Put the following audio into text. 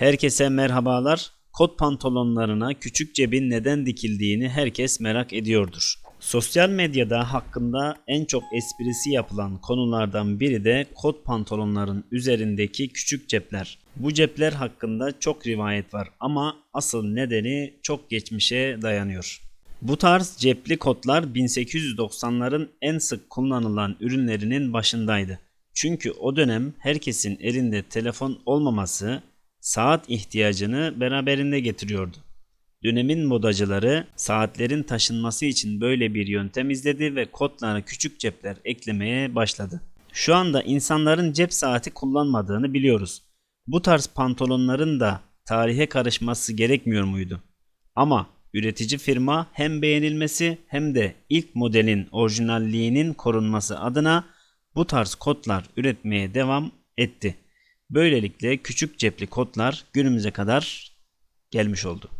Herkese merhabalar. Kot pantolonlarına küçük cebin neden dikildiğini herkes merak ediyordur. Sosyal medyada hakkında en çok esprisi yapılan konulardan biri de kot pantolonların üzerindeki küçük cepler. Bu cepler hakkında çok rivayet var ama asıl nedeni çok geçmişe dayanıyor. Bu tarz cepli kotlar 1890'ların en sık kullanılan ürünlerinin başındaydı. Çünkü o dönem herkesin elinde telefon olmaması saat ihtiyacını beraberinde getiriyordu. Dönemin modacıları saatlerin taşınması için böyle bir yöntem izledi ve kotlara küçük cepler eklemeye başladı. Şu anda insanların cep saati kullanmadığını biliyoruz. Bu tarz pantolonların da tarihe karışması gerekmiyor muydu? Ama üretici firma hem beğenilmesi hem de ilk modelin orijinalliğinin korunması adına bu tarz kotlar üretmeye devam etti. Böylelikle küçük cepli kotlar günümüze kadar gelmiş oldu.